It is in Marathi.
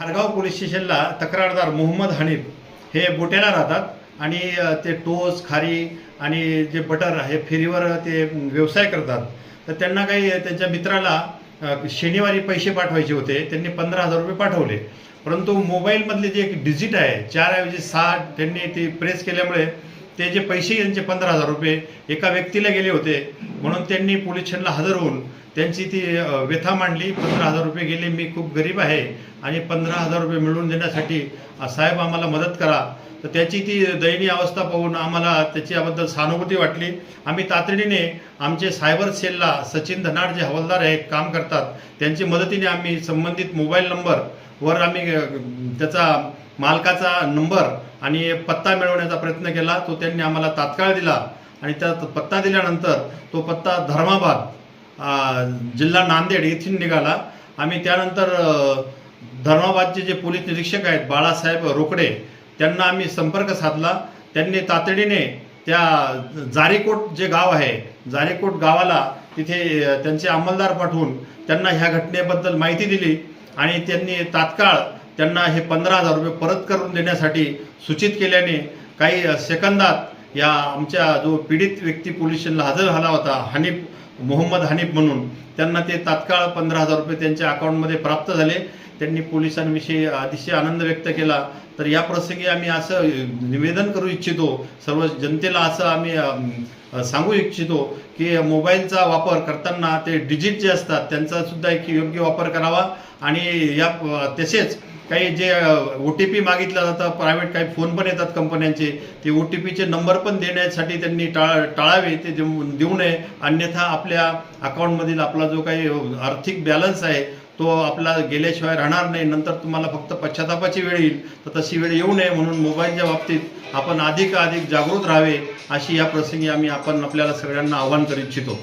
आरगाव पोलीस स्टेशनला तक्रारदार मोहम्मद हनीफ हे बोट्याला राहतात आणि ते टोस खारी आणि जे बटर हे फेरीवर ते व्यवसाय करतात. तर त्यांना काही त्यांच्या मित्राला शनिवारी पैसे पाठवायचे होते. त्यांनी पंधरा हजार रुपये पाठवले. परंतु मोबाईलमधले जे एक डिजिट आहे चार ऐवजी सहा त्यांनी ते प्रेस केल्यामुळे ते जे पैसे यांचे पंधरा हजार रुपये एका व्यक्तीला गेले होते. म्हणून त्यांनी पोलीस स्टेशनला हजर होऊन त्यांची ती व्यथा मांडली. पंधरा हजार रुपये गेले मी खूप गरीब आहे. आणि पंधरा हजार रुपये मिळवून देण्यासाठी साहेब आम्हाला मदत करा. तर त्याची ती दयनीय अवस्था पाहून आम्हाला त्याच्याबद्दल सहानुभूती वाटली. आम्ही तातडीने आमचे सायबर सेलला सचिन धनाड जे हवालदार आहेत काम करतात त्यांची मदतीने आम्ही संबंधित मोबाईल नंबरवर आम्ही त्याचा मालकाचा नंबर आणि पत्ता मिळवण्याचा प्रयत्न केला तो त्यांनी आम्हाला तात्काळ दिला. आणि त्या पत्ता दिल्यानंतर तो पत्ता धर्माबाद जिल्हा नांदेड येथून निघाला. आम्ही त्यानंतर धर्माबादचे जे पोलीस निरीक्षक आहेत बाळासाहेब रोकडे त्यांना आम्ही संपर्क साधला. त्यांनी तातडीने त्या जारीकोट जे गाव आहे जारेकोट गावाला तिथे त्यांचे अंमलदार पाठवून त्यांना ह्या घटनेबद्दल माहिती दिली. आणि त्यांनी तात्काळ त्यांना हे पंधरा हजार रुपये परत करून देण्यासाठी सूचित केल्याने काही सेकंदात या आमच्या जो पीडित व्यक्ती पोलीस स्टेशनला हजर झाला होता हनीफ मोहम्मद हनीफ म्हणून त्यांना ते तात्काळ पंधरा हजार रुपये त्यांच्या अकाउंटमध्ये प्राप्त झाले. त्यांनी पोलिसांविषयी अतिशय आनंद व्यक्त केला. तर या प्रसंगी आम्ही असं निवेदन करू इच्छितो सर्व जनतेला असं आम्ही सांगू इच्छितो की मोबाईलचा वापर करताना ते डिजिट जे असतात त्यांचा सुद्धा एक योग्य वापर करावा. आणि या तसेच काही जे ओ टी पी मागितलं जातं प्रायव्हेट काही फोन पण येतात कंपन्यांचे ते ओ टी पीचे नंबर पण देण्यासाठी त्यांनी टाळ टाळावे ते देऊ नये. अन्यथा आपल्या अकाउंटमधील आपला जो काही आर्थिक बॅलन्स आहे तो आपला गेल्याशिवाय राहणार नाही. नंतर तुम्हाला फक्त पश्चातापाची वेळ येईल. तर तशी वेळ येऊ नये म्हणून मोबाईलच्या बाबतीत आपण अधिक अधिक जागृत राहावे अशी या प्रसंगी आम्ही आपण आपल्याला सगळ्यांना आवाहन करू इच्छितो.